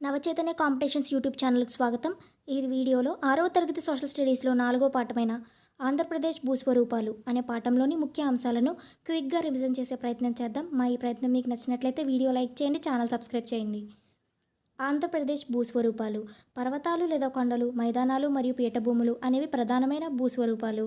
Navachaitanya competitions YouTube ఛానల్కి స్వాగతం. ఈ వీడియోలో ఆరవ తరగతి సోషల్ స్టడీస్లో నాలుగో పాఠమైన ఆంధ్రప్రదేశ్ భూస్వరూపాలు అనే పాఠంలోని ముఖ్య అంశాలను క్విక్గా రివిజన్ చేసే ప్రయత్నం చేద్దాం. మా ఈ ప్రయత్నం మీకు నచ్చినట్లయితే వీడియో లైక్ చేయండి ఛానల్ సబ్స్క్రైబ్ చేయండి. ఆంధ్రప్రదేశ్ భూస్వరూపాలు పర్వతాలు లేదా కొండలు మైదానాలు మరియు పీఠభూములు అనేవి ప్రధానమైన భూస్వరూపాలు.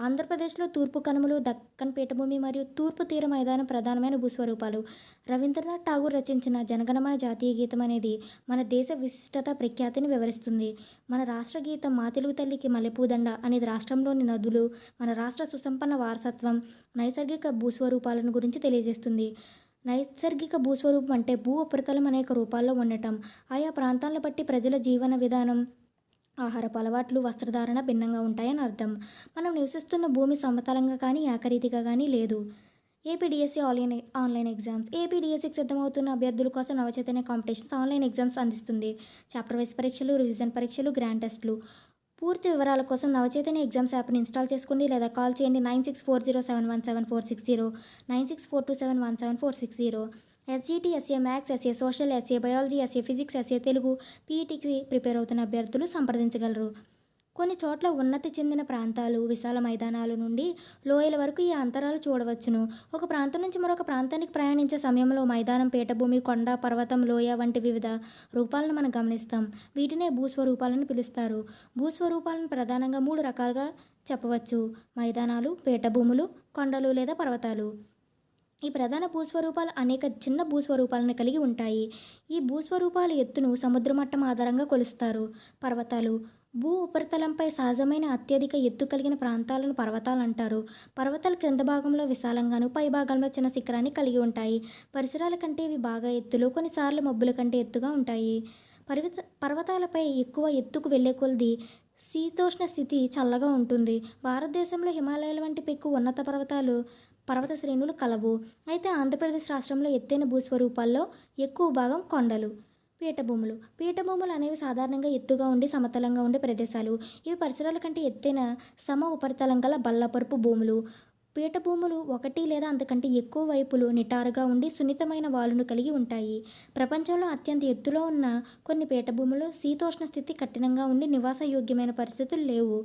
ఆంధ్రప్రదేశ్లో తూర్పు కనుమలు దక్కన్ పీఠభూమి మరియు తూర్పు తీర మైదానం ప్రధానమైన భూస్వరూపాలు. రవీంద్రనాథ్ ఠాగూర్ రచించిన జనగణమన జాతీయ గీతం అనేది మన దేశ విశిష్టత ప్రఖ్యాతిని వివరిస్తుంది. మన రాష్ట్ర గీతం మా తెలుగు తల్లికి మల్లెపూదండ అనేది రాష్ట్రంలోని నదులు మన రాష్ట్ర సుసంపన్న వారసత్వం నైసర్గిక భూస్వరూపాలను గురించి తెలియజేస్తుంది. నైసర్గిక భూస్వరూపం అంటే భూ ఉపరితలం అనేక రూపాల్లో ఉండటం. ఆయా ప్రాంతాలను బట్టి ప్రజల జీవన విధానం ఆహారపు అలవాట్లు వస్త్రధారణ భిన్నంగా ఉంటాయని అర్థం. మనం నివసిస్తున్న భూమి సమతలంగా కానీ ఏకరీతిగా కానీ లేదు. APDSC online online exams. ఏపీడిఎస్సికి సిద్ధమవుతున్న అభ్యర్థుల కోసం నవచైతన్య కాంపిటీషన్స్ ఆన్లైన్ ఎగ్జామ్స్ అందిస్తుంది. చాప్టర్ వైస్ పరీక్షలు రివిజన్ పరీక్షలు గ్రాండ్ టెస్టులు. పూర్తి వివరాల కోసం నవచైతన్య ఎగ్జామ్స్ యాప్ని ఇన్స్టాల్ చేసుకోండి లేదా కాల్ చేయండి nine six four zero seven one seven four six zero nine six four two seven one seven four six zero. SGT SA maths SA social SA biology SA physics SA Telugu పీఈటీకి prepare అవుతున్న అభ్యర్థులు సంప్రదించగలరు. కొన్ని చోట్ల ఉన్నతి చెందిన ప్రాంతాలు విశాల మైదానాలు నుండి లోయల వరకు ఈ అంతరాలు చూడవచ్చును. ఒక ప్రాంతం నుంచి మరొక ప్రాంతానికి ప్రయాణించే సమయంలో మైదానం పీఠభూమి కొండ పర్వతం లోయ వంటి వివిధ రూపాలను మనం గమనిస్తాం. వీటినే భూస్వరూపాలను పిలుస్తారు. భూస్వరూపాలను ప్రధానంగా మూడు రకాలుగా చెప్పవచ్చు. మైదానాలు పీఠభూములు కొండలు లేదా పర్వతాలు. ఈ ప్రధాన భూస్వరూపాలు అనేక చిన్న భూస్వరూపాలను కలిగి ఉంటాయి. ఈ భూస్వరూపాల ఎత్తును సముద్ర మట్టం ఆధారంగా కొలుస్తారు. పర్వతాలు భూ ఉపరితలంపై సహజమైన అత్యధిక ఎత్తు కలిగిన ప్రాంతాలను పర్వతాలు అంటారు. పర్వతాలు క్రింద భాగంలో విశాలంగాను పై భాగంలో చిన్న శిఖరాన్ని కలిగి ఉంటాయి. పరిసరాల కంటే ఇవి బాగా ఎత్తులో కొన్నిసార్లు మబ్బుల కంటే ఎత్తుగా ఉంటాయి. పర్వత పర్వతాలపై ఎక్కువ ఎత్తుకు వెళ్ళే కొలది శీతోష్ణ స్థితి చల్లగా ఉంటుంది. భారతదేశంలో హిమాలయాల వంటి పెక్కు ఉన్నత పర్వతాలు పర్వత శ్రేణులు కలవు. అయితే ఆంధ్రప్రదేశ్ రాష్ట్రంలో ఎత్తైన భూస్వరూపాల్లో ఎక్కువ భాగం కొండలు. పీఠభూములు. పీఠభూములు అనేవి సాధారణంగా ఎత్తుగా ఉండి సమతలంగా ఉండే ప్రదేశాలు. ఇవి పరిసరాల కంటే ఎత్తైన సమ ఉపరితలం గల బల్లపరుపు భూములు. పీఠభూములు ఒకటి లేదా అంతకంటే ఎక్కువ వైపులు నిటారుగా ఉండి సున్నితమైన వాలును కలిగి ఉంటాయి. ప్రపంచంలో అత్యంత ఎత్తులో ఉన్న కొన్ని పీఠభూములు శీతోష్ణ స్థితి కఠినంగా ఉండి నివాసయోగ్యమైన పరిస్థితులు లేవు.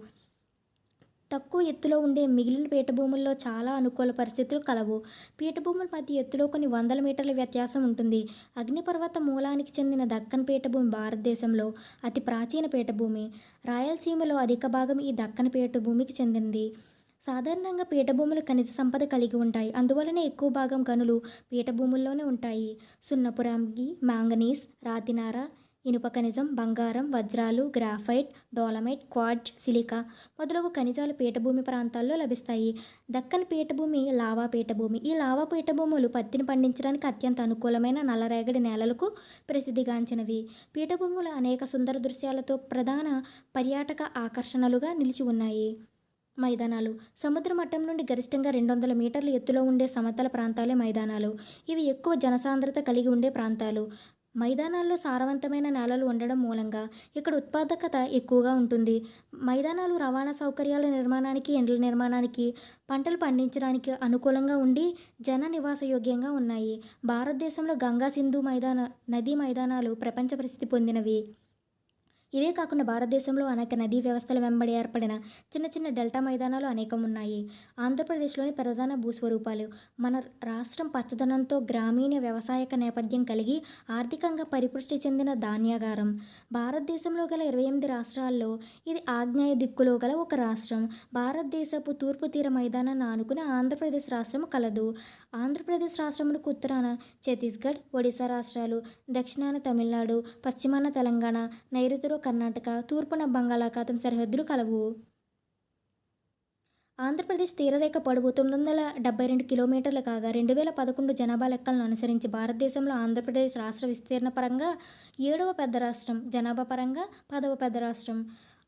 తక్కువ ఎత్తులో ఉండే మిగిలిన పీఠభూముల్లో చాలా అనుకూల పరిస్థితులు కలవు. పీఠభూముల మధ్య ఎత్తులో కొన్ని వందల మీటర్ల వ్యత్యాసం ఉంటుంది. అగ్నిపర్వత మూలానికి చెందిన దక్కన్ పీఠభూమి భారతదేశంలో అతి ప్రాచీన పీఠభూమి. రాయలసీమలో అధిక భాగం ఈ దక్కన్ పీఠభూమికి చెందింది. సాధారణంగా పీఠభూములు ఖనిజ సంపద కలిగి ఉంటాయి. అందువలనే ఎక్కువ భాగం గనులు పీఠభూముల్లోనే ఉంటాయి. సున్నపురాంగి మాంగనీస్ రాతినార ఇనుప ఖనిజం బంగారం వజ్రాలు గ్రాఫైట్ డోలమైట్ క్వాడ్జ్ సిలికా మొదలగు ఖనిజాలు పీఠభూమి ప్రాంతాల్లో లభిస్తాయి. దక్కన్ పీఠభూమి లావా పీఠభూమి ఈ లావా పీఠభూములు పత్తిని పండించడానికి అత్యంత అనుకూలమైన నల్లరేగడి నేలలకు ప్రసిద్ధిగాంచినవి. పీఠభూములు అనేక సుందర దృశ్యాలతో ప్రధాన పర్యాటక ఆకర్షణలుగా నిలిచి ఉన్నాయి. మైదానాలు సముద్ర మట్టం నుండి గరిష్టంగా రెండు వందల మీటర్ల ఎత్తులో ఉండే సమతల ప్రాంతాలే మైదానాలు. ఇవి ఎక్కువ జనసాంద్రత కలిగి ఉండే ప్రాంతాలు. మైదానాల్లో సారవంతమైన నేలలు ఉండడం మూలంగా ఇక్కడ ఉత్పాదకత ఎక్కువగా ఉంటుంది. మైదానాలు రవాణా సౌకర్యాల నిర్మాణానికి ఎండ్ల నిర్మాణానికి పంటలు పండించడానికి అనుకూలంగా ఉండి జన నివాసయోగ్యంగా ఉన్నాయి. భారతదేశంలో గంగా సింధు మైదాన నదీ మైదానాలు ప్రపంచ ప్రసిద్ధి పొందినవి. ఇవే కాకుండా భారతదేశంలో అనేక నదీ వ్యవస్థల వెంబడి ఏర్పడిన చిన్న చిన్న డెల్టా మైదానాలు అనేకం ఉన్నాయి ఆంధ్రప్రదేశ్లోని ప్రధాన భూస్వరూపాలు మన రాష్ట్రం పచ్చదనంతో గ్రామీణ వ్యవసాయక నేపథ్యం కలిగి ఆర్థికంగా పరిపుష్టి చెందిన ధాన్యాగారం. భారతదేశంలో గల ఇరవై ఎనిమిది రాష్ట్రాల్లో ఇది ఆగ్నేయ దిక్కులో గల ఒక రాష్ట్రం. భారతదేశపు తూర్పు తీర మైదానాన్ని ఆనుకుని ఆంధ్రప్రదేశ్ రాష్ట్రం కలదు. ఆంధ్రప్రదేశ్ రాష్ట్రములకు ఉత్తరాన ఛత్తీస్గఢ్ ఒడిశా రాష్ట్రాలు దక్షిణాన తమిళనాడు పశ్చిమాన తెలంగాణ నైరుతిలో కర్ణాటక తూర్పున బంగాళాఖాతం సరిహద్దులు కలవు. ఆంధ్రప్రదేశ్ తీరరేఖ పొడవు తొమ్మిది వందల డెబ్బై రెండు కిలోమీటర్లు కాగా రెండు వేల పదకొండు జనాభా లెక్కలను అనుసరించి భారతదేశంలో ఆంధ్రప్రదేశ్ రాష్ట్ర విస్తీర్ణ పరంగా ఏడవ పెద్ద రాష్ట్రం జనాభా పరంగా పదవ పెద్ద రాష్ట్రం.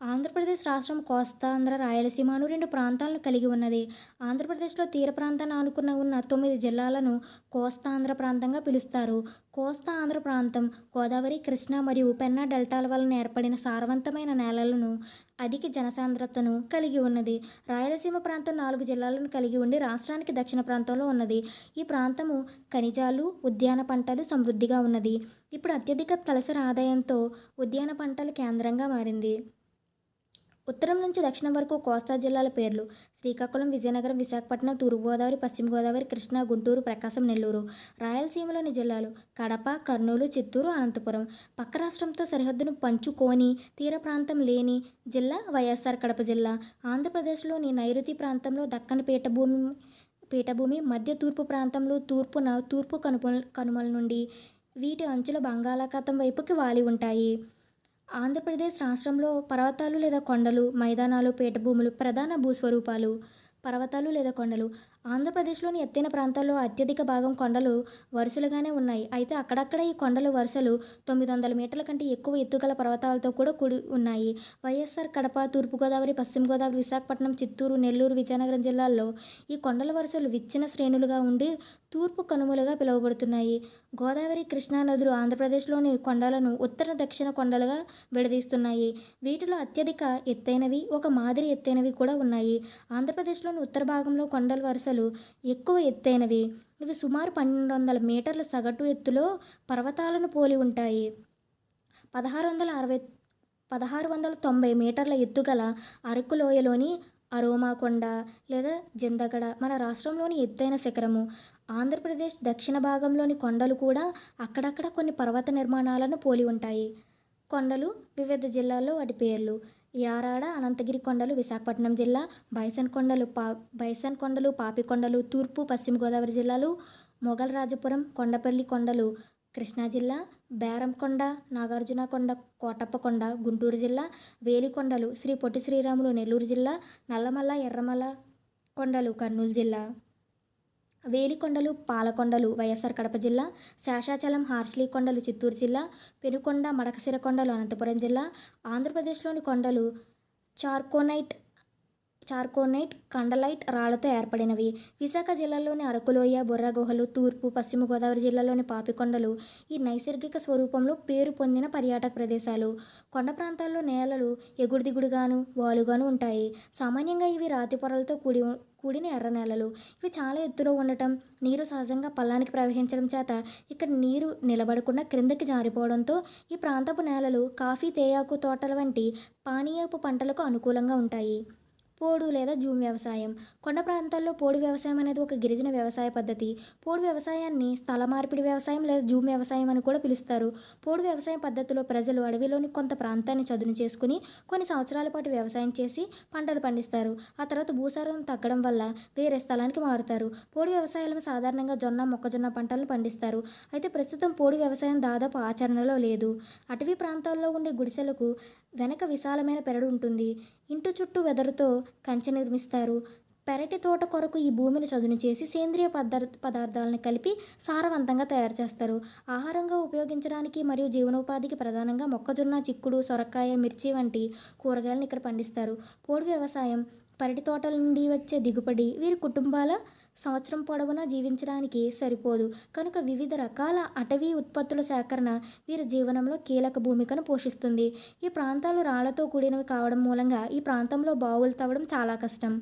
ఆంధ్రప్రదేశ్ రాష్ట్రం కోస్తాంధ్ర రాయలసీమను రెండు ప్రాంతాలను కలిగి ఉన్నది. ఆంధ్రప్రదేశ్లో తీర ప్రాంతాన్ని ఆనుకున్న ఉన్న తొమ్మిది జిల్లాలను కోస్తాంధ్ర ప్రాంతంగా పిలుస్తారు. కోస్తా ఆంధ్ర ప్రాంతం గోదావరి కృష్ణా మరియు పెన్నా డెల్టాల వలన ఏర్పడిన సారవంతమైన నేలలను అధిక జనసాంద్రతను కలిగి ఉన్నది. రాయలసీమ ప్రాంతం నాలుగు జిల్లాలను కలిగి ఉండి రాష్ట్రానికి దక్షిణ ప్రాంతంలో ఉన్నది. ఈ ప్రాంతము ఖనిజాలు ఉద్యాన పంటలు సమృద్ధిగా ఉన్నది. ఇప్పుడు అత్యధిక తలసరి ఆదాయంతో ఉద్యాన పంటల కేంద్రంగా మారింది. ఉత్తరం నుంచి దక్షిణం వరకు కోస్తా జిల్లాల పేర్లు. శ్రీకాకుళం విజయనగరం విశాఖపట్నం తూర్పుగోదావరి పశ్చిమ గోదావరి కృష్ణా గుంటూరు ప్రకాశం నెల్లూరు రాయలసీమలోని జిల్లాలు కడప కర్నూలు చిత్తూరు అనంతపురం. పక్క రాష్ట్రంతో సరిహద్దును పంచుకోని తీర ప్రాంతం లేని జిల్లా వైఎస్ఆర్ కడప జిల్లా. ఆంధ్రప్రదేశ్లోని నైరుతి ప్రాంతంలో దక్కన్ పీఠభూమి పీఠభూమి మధ్య తూర్పు ప్రాంతంలో తూర్పున తూర్పు కనుమ కనుమల నుండి వీటి అంచుల బంగాళాఖాతం వైపుకి వాలి ఉంటాయి. ఆంధ్రప్రదేశ్ రాష్ట్రంలో పర్వతాలు లేదా కొండలు మైదానాలు పీఠభూములు ప్రధాన భూస్వరూపాలు పర్వతాలు లేదా కొండలు ఆంధ్రప్రదేశ్లోని ఎత్తైన ప్రాంతాల్లో అత్యధిక భాగం కొండలు వరుసలుగానే ఉన్నాయి. అయితే అక్కడక్కడ ఈ కొండలు వరుసలు తొమ్మిది వందల మీటర్ల కంటే ఎక్కువ ఎత్తుగల పర్వతాలతో కూడా కూడి ఉన్నాయి. వైఎస్ఆర్ కడప తూర్పుగోదావరి పశ్చిమ గోదావరి విశాఖపట్నం చిత్తూరు నెల్లూరు విజయనగరం జిల్లాల్లో ఈ కొండల వరుసలు విచ్చిన శ్రేణులుగా ఉండి తూర్పు కనుమలుగా పిలువబడుతున్నాయి. గోదావరి కృష్ణా నదులు ఆంధ్రప్రదేశ్లోని కొండలను ఉత్తర దక్షిణ కొండలుగా విడదీస్తున్నాయి. వీటిలో అత్యధిక ఎత్తైనవి ఒక మాదిరి ఎత్తైనవి కూడా ఉన్నాయి. ఆంధ్రప్రదేశ్లోని ఉత్తర భాగంలో కొండల వరుసలు ఎక్కువ ఎత్తైనవి. ఇవి సుమారు పన్నెండు వందల మీటర్ల సగటు ఎత్తులో పర్వతాలను పోలి ఉంటాయి. పదహారు వందల అరవై పదహారు వందల తొంభై మీటర్ల ఎత్తుగల అరకు లోయలోని అరోమాకొండ లేదా జిందగడ మన రాష్ట్రంలోని ఎత్తైన శిఖరము. ఆంధ్రప్రదేశ్ దక్షిణ భాగంలోని కొండలు కూడా అక్కడక్కడ కొన్ని పర్వత నిర్మాణాలను పోలి ఉంటాయి. కొండలు వివిధ జిల్లాల్లో వాటి పేర్లు యారాడ అనంతగిరి కొండలు విశాఖపట్నం జిల్లా బైసన్ కొండలు పా బైసన్ కొండలు పాపికొండలు తూర్పు పశ్చిమ గోదావరి జిల్లాలు మొఘలరాజపురం కొండపల్లి కొండలు కృష్ణా జిల్లా బేరంకొండ నాగార్జునకొండ కోటప్పకొండ గుంటూరు జిల్లా వేలికొండలు శ్రీ పొట్టి శ్రీరాములు నెల్లూరు జిల్లా నల్లమల్ల ఎర్రమల్ల కొండలు కర్నూలు జిల్లా. వేలికొండలు పాలకొండలు వైఎస్ఆర్ కడప జిల్లా శేషాచలం హార్స్లీ కొండలు చిత్తూరు జిల్లా పెనుకొండ మడకసిర కొండలు అనంతపురం జిల్లా ఆంధ్రప్రదేశ్లోని కొండలు చార్కోనైట్ చార్కోనైట్ కండలైట్ రాళ్ళతో ఏర్పడినవి. విశాఖ జిల్లాలోని అరకులోయ బొర్రా గుహలు తూర్పు పశ్చిమ గోదావరి జిల్లాలోని పాపికొండలు ఈ నైసర్గిక స్వరూపంలో పేరు పొందిన పర్యాటక ప్రదేశాలు. కొండ ప్రాంతాల్లో నేలలు ఎగుడు దిగుడుగాను వాలుగాను ఉంటాయి. సామాన్యంగా ఇవి రాతి పొరలతో కూడి కూడిన ఎర్ర నేలలు. ఇవి చాలా ఎత్తులో ఉండటం నీరు సహజంగా పల్లానికి ప్రవహించడం చేత ఇక్కడ నీరు నిలబడకుండా క్రిందకి జారిపోవడంతో ఈ ప్రాంతపు నేలలు కాఫీ తేయాకు తోటల వంటి పానీయపు పంటలకు అనుకూలంగా ఉంటాయి. పోడు లేదా జూమ్ వ్యవసాయం. కొండ ప్రాంతాల్లో పోడు వ్యవసాయం అనేది ఒక గిరిజన వ్యవసాయ పద్ధతి. పోడు వ్యవసాయాన్ని స్థల మార్పిడి వ్యవసాయం లేదా జూమ్ వ్యవసాయం అని కూడా పిలుస్తారు. పోడు వ్యవసాయ పద్ధతిలో ప్రజలు అడవిలోని కొంత ప్రాంతాన్ని చదును చేసుకుని కొన్ని సంవత్సరాల పాటు వ్యవసాయం చేసి పంటలు పండిస్తారు. ఆ తర్వాత భూసారం తగ్గడం వల్ల వేరే స్థలానికి మారుతారు. పోడు వ్యవసాయంలో సాధారణంగా జొన్న మొక్కజొన్న పంటలను పండిస్తారు. అయితే ప్రస్తుతం పోడు వ్యవసాయం దాదాపు ఆచరణలో లేదు. అటవీ ప్రాంతాల్లో ఉండే గుడిసెలకు వెనక విశాలమైన పెరడు ఉంటుంది. ఇంటి చుట్టూ వెదరుతో కంచె నిర్మిస్తారు. పెరటి తోట కొరకు ఈ భూమిని చదును చేసి సేంద్రియ పదార్థ పదార్థాలను కలిపి సారవంతంగా తయారు చేస్తారు. ఆహారంగా ఉపయోగించడానికి మరియు జీవనోపాధికి ప్రధానంగా మొక్కజొన్న చిక్కుడు సొరకాయ మిర్చి వంటి కూరగాయలను ఇక్కడ పండిస్తారు. పోడు వ్యవసాయం పెరటి తోటల నుండి వచ్చే దిగుబడి వీరి కుటుంబాల సంవత్సరం పొడవునా జీవించడానికి సరిపోదు. కనుక వివిధ రకాల అటవీ ఉత్పత్తుల సేకరణ వీరి జీవనంలో కీలక భూమికను పోషిస్తుంది. ఈ ప్రాంతాలు రాళ్ళతో కూడినవి కావడం మూలంగా ఈ ప్రాంతంలో బావులు తవ్వడం చాలా కష్టం.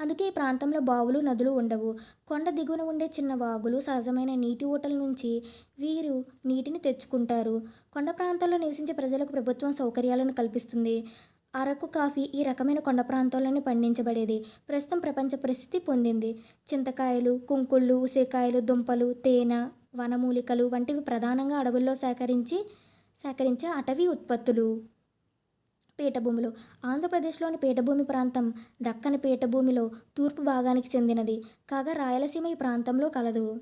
అందుకే ఈ ప్రాంతంలో బావులు నదులు ఉండవు. కొండ దిగువన ఉండే చిన్న వాగులు సహజమైన నీటి ఊటల నుంచి వీరు నీటిని తెచ్చుకుంటారు. కొండ ప్రాంతాల్లో నివసించే ప్రజలకు ప్రభుత్వం సౌకర్యాలను కల్పిస్తుంది. అరకు కాఫీ ఈ రకమైన కొండ ప్రాంతాల్లోనే పండించబడేది. ప్రస్తుతం ప్రపంచ ప్రసిద్ధి పొందింది. చింతకాయలు కుంకుళ్ళు ఉసిరికాయలు దుంపలు తేనె వనమూలికలు వంటివి ప్రధానంగా అడవుల్లో సేకరించి సేకరించే అటవీ ఉత్పత్తులు. పీఠభూములు. ఆంధ్రప్రదేశ్లోని పీఠభూమి ప్రాంతం దక్కని పీఠభూమిలో తూర్పు భాగానికి చెందినది. కాగా రాయలసీమ ఈ ప్రాంతంలో కలదు.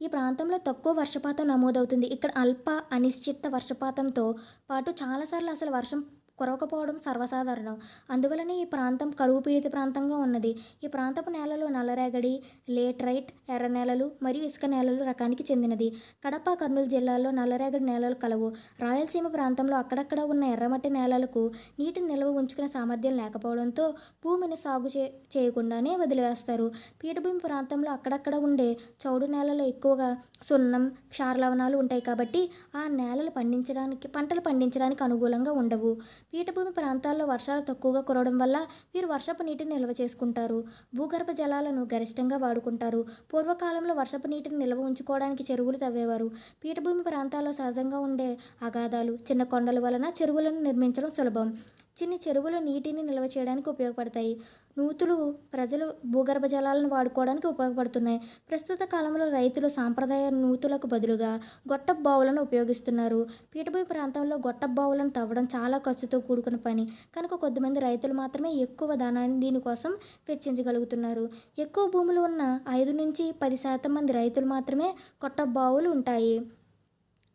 ఈ ప్రాంతంలో తక్కువ వర్షపాతం నమోదవుతుంది. ఇక్కడ అల్ప అనిశ్చిత వర్షపాతంతో పాటు చాలాసార్లు అసలు వర్షం కురవకపోవడం సర్వసాధారణం. అందువలనే ఈ ప్రాంతం కరువు పీడిత ప్రాంతంగా ఉన్నది. ఈ ప్రాంతపు నేలలు నల్లరేగడి లేట్రైట్ ఎర్ర నేలలు మరియు ఇసుక నేలలు రకానికి చెందినది. కడప కర్నూలు జిల్లాల్లో నల్లరేగడి నేలలు కలవు. రాయలసీమ ప్రాంతంలో అక్కడక్కడ ఉన్న ఎర్రమట్టి నేలలకు నీటిని నిల్వ ఉంచుకునే సామర్థ్యం లేకపోవడంతో భూమిని సాగు చే చేయకుండానే వదిలివేస్తారు. పీఠభూమి ప్రాంతంలో అక్కడక్కడ ఉండే చౌడు నేలలో ఎక్కువగా సున్నం క్షారలవణాలు ఉంటాయి కాబట్టి ఆ నేలలు పండించడానికి పంటలు పండించడానికి అనుకూలంగా ఉండవు. పీఠభూమి ప్రాంతాల్లో వర్షాలు తక్కువగా కురవడం వల్ల వీరు వర్షపు నీటిని నిల్వ చేసుకుంటారు. భూగర్భ జలాలను గరిష్టంగా వాడుకుంటారు. పూర్వకాలంలో వర్షపు నీటిని నిల్వ ఉంచుకోవడానికి చెరువులు తవ్వేవారు. పీఠభూమి ప్రాంతాల్లో సహజంగా ఉండే అగాధాలు చిన్న కొండల వలన చెరువులను నిర్మించడం సులభం. చిన్న చెరువులు నీటిని నిల్వ చేయడానికి ఉపయోగపడతాయి. నూతులు ప్రజలు భూగర్భ జలాలను వాడుకోవడానికి ఉపయోగపడుతున్నాయి. ప్రస్తుత కాలంలో రైతులు సాంప్రదాయ నూతులకు బదులుగా గొట్ట బావులను ఉపయోగిస్తున్నారు. పీఠభూమి ప్రాంతంలో గొట్ట బావులను తవ్వడం చాలా ఖర్చుతో కూడుకున్న పని. కనుక కొద్దిమంది రైతులు మాత్రమే ఎక్కువ ధనాన్ని దీనికోసం వెచ్చించగలుగుతున్నారు. ఎక్కువ భూములు ఉన్న ఐదు నుంచి పది శాతం మంది రైతులు మాత్రమే గొట్ట బావులు ఉంటాయి.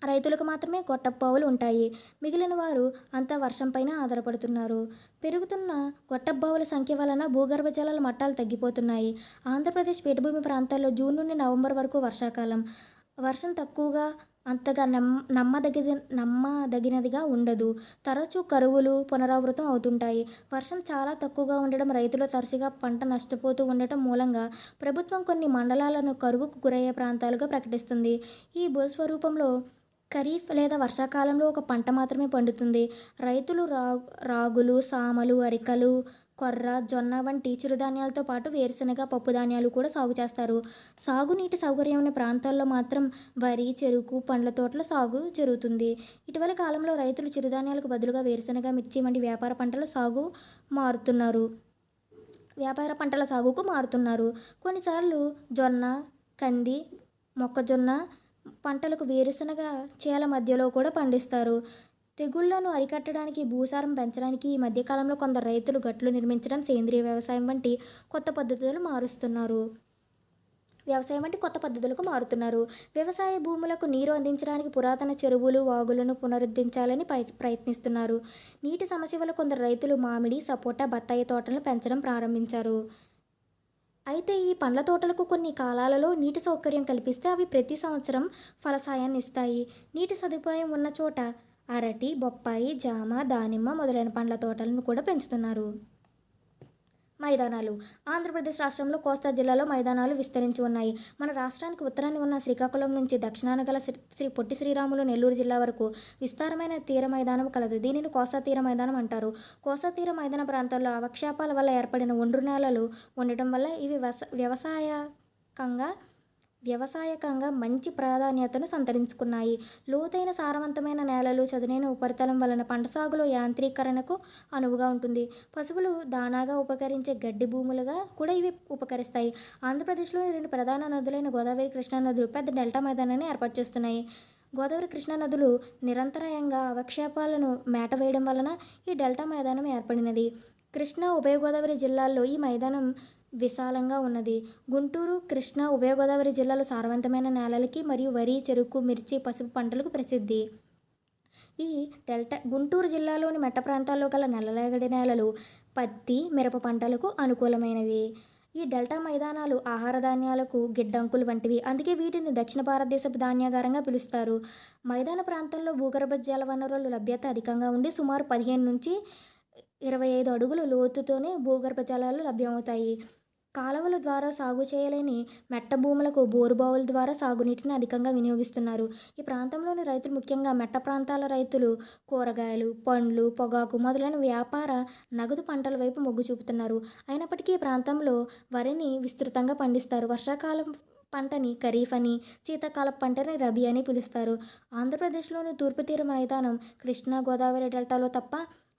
రైతులకు మాత్రమే గొట్టబావులు ఉంటాయి. మిగిలిన వారు అంతా వర్షంపైన ఆధారపడుతున్నారు. పెరుగుతున్న గొట్టబావుల సంఖ్య వలన భూగర్భ జలాల మట్టాలు తగ్గిపోతున్నాయి. ఆంధ్రప్రదేశ్ పీఠభూమి ప్రాంతాల్లో జూన్ నుండి నవంబర్ వరకు వర్షాకాలం. వర్షం తక్కువగా అంతగా నమ్ నమ్మదగిన నమ్మదగినదిగా ఉండదు. తరచూ కరువులు పునరావృతం అవుతుంటాయి. వర్షం చాలా తక్కువగా ఉండడం రైతులు తరచుగా పంట నష్టపోతూ ఉండటం మూలంగా ప్రభుత్వం కొన్ని మండలాలను కరువుకు గురయ్యే ప్రాంతాలుగా ప్రకటిస్తుంది. ఈ భూస్వరూపంలో ఖరీఫ్ లేదా వర్షాకాలంలో ఒక పంట మాత్రమే పండుతుంది. రైతులు రా రాగులు సామలు అరికలు కొర్ర జొన్న వంటి చిరుధాన్యాలతో పాటు వేరుశనగ పప్పు ధాన్యాలు కూడా సాగు చేస్తారు. సాగునీటి సౌకర్యం ఉన్న ప్రాంతాల్లో మాత్రం వరి చెరుకు పండ్ల తోటల సాగు జరుగుతుంది. ఇటీవల కాలంలో రైతులు చిరుధాన్యాలకు బదులుగా వేరుశనగ మిర్చి వంటి వ్యాపార పంటల సాగు మారుతున్నారు. వ్యాపార పంటల సాగుకు మారుతున్నారు. కొన్నిసార్లు జొన్న కంది మొక్కజొన్న పంటలకు వేరుశనగ చేల మధ్యలో కూడా పండిస్తారు. తెగుళ్ళను అరికట్టడానికి భూసారం పెంచడానికి ఈ మధ్యకాలంలో కొందరు రైతులు గట్లు నిర్మించడం సేంద్రియ వ్యవసాయం వంటి కొత్త పద్ధతులు మారుస్తున్నారు. వ్యవసాయం వంటి కొత్త పద్ధతులకు మారుతున్నారు. వ్యవసాయ భూములకు నీరు అందించడానికి పురాతన చెరువులు వాగులను పునరుద్ధరించాలని ప్రయత్నిస్తున్నారు. నీటి సమస్య వల్ల కొందరు రైతులు మామిడి సపోటా బత్తాయి తోటలను పెంచడం ప్రారంభించారు. అయితే ఈ పండ్ల తోటలకు కొన్ని కాలాలలో నీటి సౌకర్యం కల్పిస్తే అవి ప్రతి సంవత్సరం ఫలసాయాన్ని ఇస్తాయి. నీటి సదుపాయం ఉన్న చోట అరటి బొప్పాయి జామ దానిమ్మ మొదలైన పండ్ల తోటలను కూడా పెంచుతున్నారు. మైదానాలు. ఆంధ్రప్రదేశ్ రాష్ట్రంలో కోస్తా జిల్లాలో మైదానాలు విస్తరించి ఉన్నాయి. మన రాష్ట్రానికి ఉత్తరాన్ని ఉన్న శ్రీకాకుళం నుంచి దక్షిణాన గల శ్రీ శ్రీ పొట్టి శ్రీరాములు నెల్లూరు జిల్లా వరకు విస్తారమైన తీర మైదానం కలదు. దీనిని కోస్తా తీర మైదానం అంటారు. కోస్తా తీర మైదాన ప్రాంతాల్లో అవక్షేపాల వల్ల ఏర్పడిన ఒండ్రు నేలలు ఉండటం వల్ల ఇవి వ్యవసాయకంగా వ్యవసాయకంగా మంచి ప్రాధాన్యతను సంతరించుకున్నాయి. లోతైన సారవంతమైన నేలలు చదునైన ఉపరితలం వలన పంట సాగులో యాంత్రీకరణకు అనువుగా ఉంటుంది. పశువులు దానాగా ఉపకరించే గడ్డి భూములుగా కూడా ఇవి ఉపకరిస్తాయి. ఆంధ్రప్రదేశ్లోని రెండు ప్రధాన నదులైన గోదావరి కృష్ణా నదులు పెద్ద డెల్టా మైదానాన్ని ఏర్పాటు చేస్తున్నాయి. గోదావరి కృష్ణా నదులు నిరంతరాయంగా అవక్షేపాలను మేట వేయడం వలన ఈ డెల్టా మైదానం ఏర్పడినది. కృష్ణా ఉభయ గోదావరి జిల్లాల్లో ఈ మైదానం విశాలంగా ఉన్నది. గుంటూరు కృష్ణా ఉభయగోదావరి జిల్లాలు జిల్లాలో సారవంతమైన నేలలకి మరియు వరి చెరుకు మిర్చి పసుపు పంటలకు ప్రసిద్ధి. ఈ డెల్టా గుంటూరు జిల్లాలోని మెట్ట ప్రాంతాల్లో గల నల్లరేగడి నేలలు పత్తి మిరప పంటలకు అనుకూలమైనవి. ఈ డెల్టా మైదానాలు ఆహార ధాన్యాలకు గిడ్డంకులు వంటివి. అందుకే వీటిని దక్షిణ భారతదేశపు ధాన్యాగారంగా పిలుస్తారు. మైదాన ప్రాంతంలో భూగర్భ జల వనరుల లభ్యత అధికంగా ఉండి సుమారు పదిహేను నుంచి ఇరవై ఐదు అడుగుల లోతుతోనే భూగర్భ జలాలు లభ్యమవుతాయి. కాలువల ద్వారా సాగు చేయలేని మెట్ట భూములకు బోరుబావుల ద్వారా సాగునీటిని అధికంగా వినియోగిస్తున్నారు. ఈ ప్రాంతంలోని రైతులు ముఖ్యంగా మెట్ట ప్రాంతాల రైతులు కూరగాయలు పండ్లు పొగాకు మొదలైన వ్యాపార నగదు పంటల వైపు మొగ్గు చూపుతున్నారు. అయినప్పటికీ ఈ ప్రాంతంలో వరిని విస్తృతంగా పండిస్తారు. వర్షాకాలం పంటని ఖరీఫ్ అని శీతాకాల పంటని రబీ అని పిలుస్తారు. ఆంధ్రప్రదేశ్లోని తూర్పు తీర మైదానం కృష్ణా గోదావరి డెల్టాలో తప్ప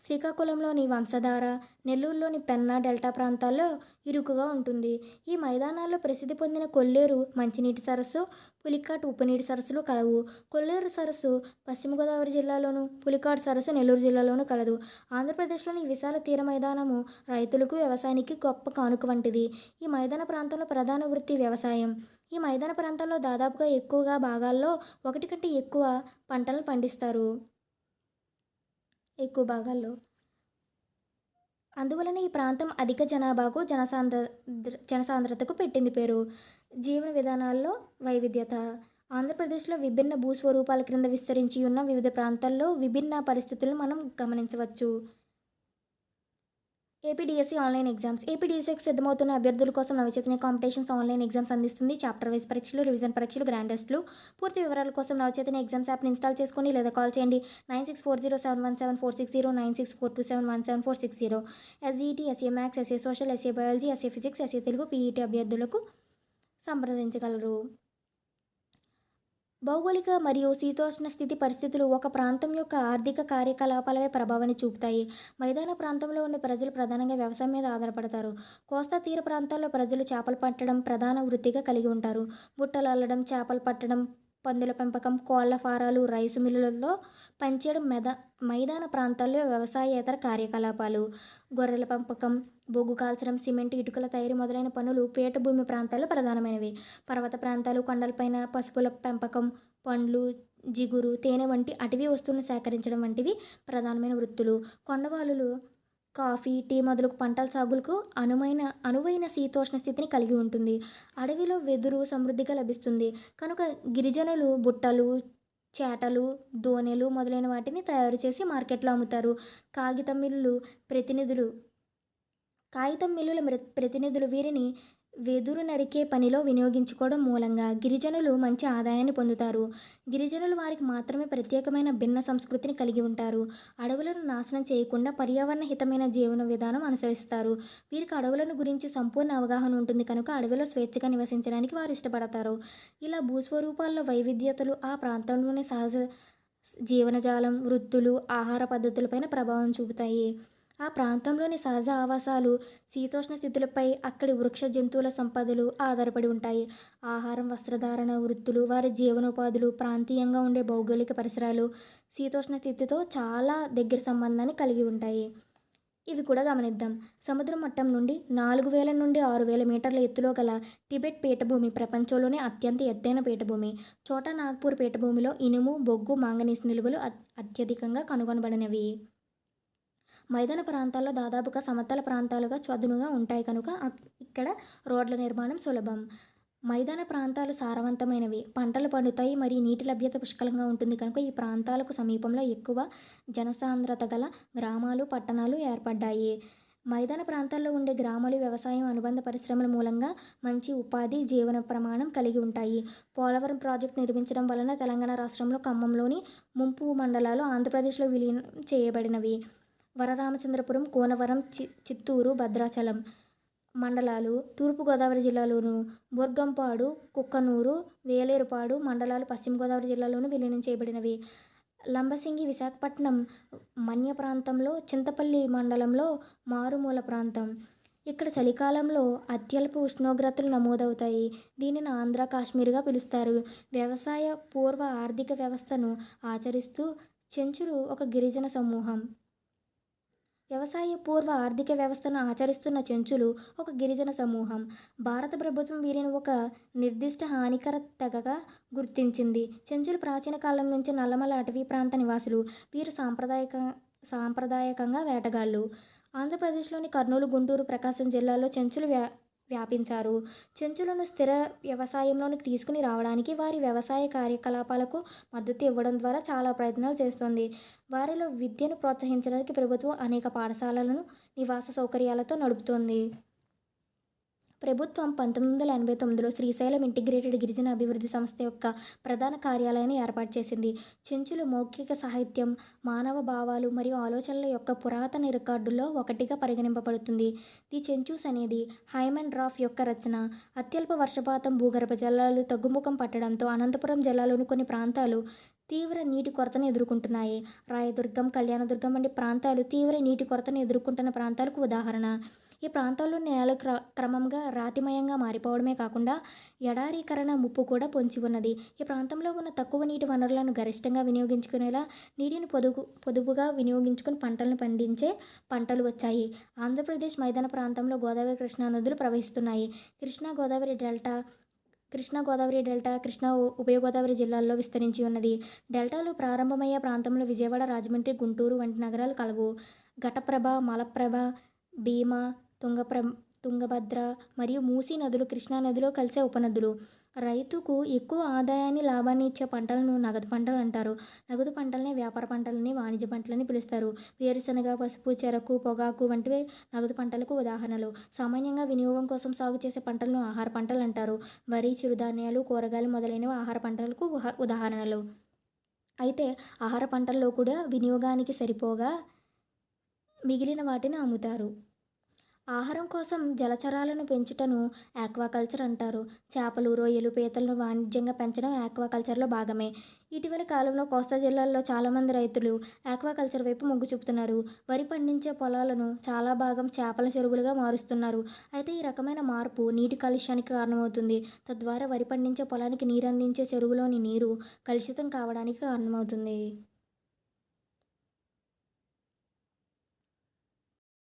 శ్రీకాకుళంలోని వంశధార నెల్లూరులోని పెన్నా డెల్టా ప్రాంతాల్లో ఇరుకుగా ఉంటుంది. ఈ మైదానాల్లో ప్రసిద్ధి పొందిన కొల్లేరు మంచినీటి సరస్సు పులికాట్ ఉపనీటి సరస్సులు కలవు. కొల్లేరు సరస్సు పశ్చిమ గోదావరి జిల్లాలోను పులికాట్ సరస్సు నెల్లూరు జిల్లాలోనూ కలదు. ఆంధ్రప్రదేశ్లోని ఈ విశాల తీర మైదానము రైతులకు వ్యవసాయానికి గొప్ప కానుక వంటిది. ఈ మైదాన ప్రాంతంలో ప్రధాన వృత్తి వ్యవసాయం. ఈ మైదాన ప్రాంతాల్లో దాదాపుగా ఎక్కువగా భాగాల్లో ఒకటి కంటే ఎక్కువ పంటలను పండిస్తారు. ఎక్కువ భాగాల్లో. అందువలన ఈ ప్రాంతం అధిక జనాభాకు జనసాంద్ర జనసాంద్రతకు పెట్టింది పేరు. జీవన విధానాల్లో వైవిధ్యత. ఆంధ్రప్రదేశ్లో విభిన్న భూస్వరూపాల క్రింద విస్తరించి ఉన్న వివిధ ప్రాంతాల్లో విభిన్న పరిస్థితులను మనం గమనించవచ్చు. APDSC online exams. ఏపీడీఎస్సీకి సిద్ధమవుతున్న అభ్యర్థుల కోసం నవచైతన్య కాంపిటీషన్స్ ఆన్లైన్ ఎగ్జామ్స్ అందిస్తుంది. చాప్టర్ వైజ్ పరీక్షలు రివిజన్ పరీక్షలు గ్రాండ్ టెస్ట్లు. పూర్తి వివరాల కోసం నవచైతన్య ఎగ్జామ్స్ యాప్ని ఇన్స్టాల్ చేసుకోండి లేదా కాల్ చేయండి. Nine six four zero seven one seven four six zero nine six four two seven one seven four six zero. SET SA maths SA social SA biology SA physics SA Telugu PET అభ్యర్థులకు సంప్రదించగలరు. భౌగోళిక మరియు శీతోష్ణ స్థితి పరిస్థితులు ఒక ప్రాంతం యొక్క ఆర్థిక కార్యకలాపాలపై ప్రభావాన్ని చూపుతాయి. మైదాన ప్రాంతంలో ఉండే ప్రజలు ప్రధానంగా వ్యవసాయం మీద ఆధారపడతారు. కోస్తా తీర ప్రాంతాల్లో ప్రజలు చేపలు పట్టడం ప్రధాన వృత్తిగా కలిగి ఉంటారు. బుట్టలు అల్లడం చేపలు పట్టడం పందుల పెంపకం కోళ్ళ ఫారాలు రైసు మిల్లులలో పనిచేయడం మెద మైదాన ప్రాంతాల్లో వ్యవసాయేతర కార్యకలాపాలు. గొర్రెల పెంపకం బొగ్గు కాల్చడం సిమెంట్ ఇటుకల తయారీ మొదలైన పనులు పీఠభూమి ప్రాంతాల్లో ప్రధానమైనవి. పర్వత ప్రాంతాలు కొండలపైన పశువుల పెంపకం పండ్లు జిగురు తేనె వంటి అటవీ వస్తువులను సేకరించడం వంటివి ప్రధానమైన వృత్తులు. కొండవాలులు కాఫీ టీ మొదలగు పంటల సాగులకు అనువైన అనువైన శీతోష్ణ స్థితిని కలిగి ఉంటుంది. అడవిలో వెదురు సమృద్ధిగా లభిస్తుంది. కనుక గిరిజనులు బుట్టలు చేటలు దోణెలు మొదలైన వాటిని తయారు చేసి మార్కెట్లో అమ్ముతారు. కాగితం మిల్లులు ప్రతినిధులు కాగితం మిల్లుల ప్రతినిధులు వీరిని వెదురు నరికే పనిలో వినియోగించుకోవడం మూలంగా గిరిజనులు మంచి ఆదాయాన్ని పొందుతారు. గిరిజనులు వారికి మాత్రమే ప్రత్యేకమైన భిన్న సంస్కృతిని కలిగి ఉంటారు. అడవులను నాశనం చేయకుండా పర్యావరణ హితమైన జీవన విధానం అనుసరిస్తారు. వీరికి అడవులను గురించి సంపూర్ణ అవగాహన ఉంటుంది కనుక అడవిలో స్వేచ్ఛగా నివసించడానికి వారు ఇష్టపడతారు. ఇలా భూస్వరూపాల్లో వైవిధ్యతలు ఆ ప్రాంతంలోని సహజ జీవనజాలం వృత్తులు ఆహార పద్ధతులపైన ప్రభావం చూపుతాయి. ఆ ప్రాంతంలోని సహజ ఆవాసాలు శీతోష్ణ స్థితులపై అక్కడి వృక్ష జంతువుల సంపదలు ఆధారపడి ఉంటాయి. ఆహారం వస్త్రధారణ వృత్తులు వారి జీవనోపాధులు ప్రాంతీయంగా ఉండే భౌగోళిక పరిసరాలు శీతోష్ణ స్థితితో చాలా దగ్గర సంబంధాన్ని కలిగి ఉంటాయి. ఇవి కూడా గమనిద్దాం. సముద్ర మట్టం నుండి నాలుగు వేల నుండి ఆరు వేల మీటర్ల ఎత్తులో గల టిబెట్ పీఠభూమి ప్రపంచంలోనే అత్యంత ఎత్తైన పీఠభూమి. చోటా నాగ్పూర్ పీఠభూమిలో ఇనుము బొగ్గు మాంగనీస్ నిలువలు అత్యధికంగా కనుగొనబడినవి. మైదాన ప్రాంతాల్లో దాదాపుగా సమతల ప్రాంతాలుగా చదునుగా ఉంటాయి కనుక ఇక్కడ రోడ్ల నిర్మాణం సులభం. మైదాన ప్రాంతాలు సారవంతమైనవి. పంటలు పండుతాయి మరియు నీటి లభ్యత పుష్కలంగా ఉంటుంది కనుక ఈ ప్రాంతాలకు సమీపంలో ఎక్కువ జనసాంద్రత గల గ్రామాలు పట్టణాలు ఏర్పడ్డాయి. మైదాన ప్రాంతాల్లో ఉండే గ్రామాలు వ్యవసాయం అనుబంధ పరిశ్రమల మూలంగా మంచి ఉపాధి జీవన ప్రమాణం కలిగి ఉంటాయి. పోలవరం ప్రాజెక్టు నిర్మించడం వలన తెలంగాణ రాష్ట్రంలో ఖమ్మంలోని ముంపు మండలాలు ఆంధ్రప్రదేశ్లో విలీనం చేయబడినవి. వరరామచంద్రపురం కోనవరం చి చిత్తూరు భద్రాచలం మండలాలు తూర్పుగోదావరి జిల్లాలోను బుర్గంపాడు కుక్కనూరు వేలేరుపాడు మండలాలు పశ్చిమ గోదావరి జిల్లాలోను విలీనం చేయబడినవి. లంబసింగి విశాఖపట్నం మన్య ప్రాంతంలో చింతపల్లి మండలంలో మారుమూల ప్రాంతం. ఇక్కడ చలికాలంలో అత్యల్ప ఉష్ణోగ్రతలు నమోదవుతాయి. దీనిని ఆంధ్ర కాశ్మీర్గా పిలుస్తారు. వ్యవసాయ పూర్వ ఆర్థిక వ్యవస్థను ఆచరిస్తూ చెంచులు ఒక గిరిజన సమూహం. వ్యవసాయ పూర్వ ఆర్థిక వ్యవస్థను ఆచరిస్తున్న చెంచులు ఒక గిరిజన సమూహం. భారత ప్రభుత్వం వీరిని ఒక నిర్దిష్ట హానికర తెగగా గుర్తించింది. చెంచులు ప్రాచీన కాలం నుంచి నల్లమల అటవీ ప్రాంత నివాసులు. వీరు సాంప్రదాయక సాంప్రదాయకంగా వేటగాళ్ళు. ఆంధ్రప్రదేశ్లోని కర్నూలు గుంటూరు ప్రకాశం జిల్లాలో చెంచులు వ్యా వ్యాపించారు. చెంచులను స్థిర వ్యవసాయంలోనికి తీసుకుని రావడానికి వారి వ్యవసాయ కార్యకలాపాలకు మద్దతు ఇవ్వడం ద్వారా చాలా ప్రయత్నాలు చేస్తుంది. వారిలో విద్యను ప్రోత్సహించడానికి ప్రభుత్వం అనేక పాఠశాలలను నివాస సౌకర్యాలతో నడుపుతోంది. ప్రభుత్వం పంతొమ్మిది వందల ఎనభై తొమ్మిదిలో శ్రీశైలం ఇంటిగ్రేటెడ్ గిరిజన అభివృద్ధి సంస్థ యొక్క ప్రధాన కార్యాలయాన్ని ఏర్పాటు చేసింది. చెంచులు మౌఖిక సాహిత్యం మానవ భావాలు మరియు ఆలోచనల యొక్క పురాతన రికార్డుల్లో ఒకటిగా పరిగణింపబడుతుంది. ది చెంచూస్ అనేది హైమన్ డ్రాఫ్ యొక్క రచన అత్యల్ప వర్షపాతం భూగర్భ జలాలు తగ్గుముఖం పట్టడంతో అనంతపురం జిల్లాలోని కొన్ని ప్రాంతాలు తీవ్ర నీటి కొరతను ఎదుర్కొంటున్నాయి. రాయదుర్గం కళ్యాణదుర్గం వంటి ప్రాంతాలు తీవ్ర నీటి కొరతను ఎదుర్కొంటున్న ప్రాంతాలకు ఉదాహరణ. ఈ ప్రాంతాల్లో నేల క్ర క్రమంగా రాతిమయంగా మారిపోవడమే కాకుండా ఎడారీకరణ ముప్పు కూడా పొంచి ఉన్నది. ఈ ప్రాంతంలో ఉన్న తక్కువ నీటి వనరులను గరిష్టంగా వినియోగించుకునేలా నీటిని పొదుపు పొదుపుగా వినియోగించుకుని పంటలను పండించే పంటలు వచ్చాయి. ఆంధ్రప్రదేశ్ మైదాన ప్రాంతంలో గోదావరి కృష్ణా నదులు ప్రవహిస్తున్నాయి. కృష్ణా గోదావరి డెల్టా కృష్ణా గోదావరి డెల్టా కృష్ణా ఉభయగోదావరి ఉభయ గోదావరి జిల్లాల్లో విస్తరించి ఉన్నది. డెల్టాలు ప్రారంభమయ్యే ప్రాంతంలో విజయవాడ రాజమండ్రి గుంటూరు వంటి నగరాలు కలవు. ఘటప్రభ మలప్రభ భీమా తుంగప్ర తుంగభద్ర మరియు మూసీ నదులు కృష్ణా నదిలో కలిసే ఉపనదులు. రైతుకు ఎక్కువ ఆదాయాన్ని లాభాన్ని ఇచ్చే పంటలను నగదు పంటలు అంటారు. నగదు పంటలని వ్యాపార పంటలని వాణిజ్య పంటలని పిలుస్తారు. వేరుశనగ పసుపు చెరకు పొగాకు వంటివి నగదు పంటలకు ఉదాహరణలు. సామాన్యంగా వినియోగం కోసం సాగు చేసే పంటలను ఆహార పంటలు అంటారు. వరి చిరుధాన్యాలు కూరగాయలు మొదలైనవి ఆహార పంటలకు ఉదాహరణలు. అయితే ఆహార పంటల్లో కూడా వినియోగానికి సరిపోగా మిగిలిన వాటిని అమ్ముతారు. ఆహారం కోసం జలచరాలను పెంచుటను ఆక్వాకల్చర్ అంటారు. చేపలు రొయ్యలు పీతలను వాణిజ్యంగా పెంచడం ఆక్వాకల్చర్లో భాగమే. ఇటీవల కాలంలో కోస్తా జిల్లాల్లో చాలామంది రైతులు ఆక్వాకల్చర్ వైపు మొగ్గు చూపుతున్నారు. వరి పండించే పొలాలను చాలా భాగం చేపల చెరువులుగా మారుస్తున్నారు. అయితే ఈ రకమైన మార్పు నీటి కాలుష్యానికి కారణమవుతుంది. తద్వారా వరి పండించే పొలానికి నీరు అందించే చెరువులోని నీరు కలుషితం కావడానికి కారణమవుతుంది.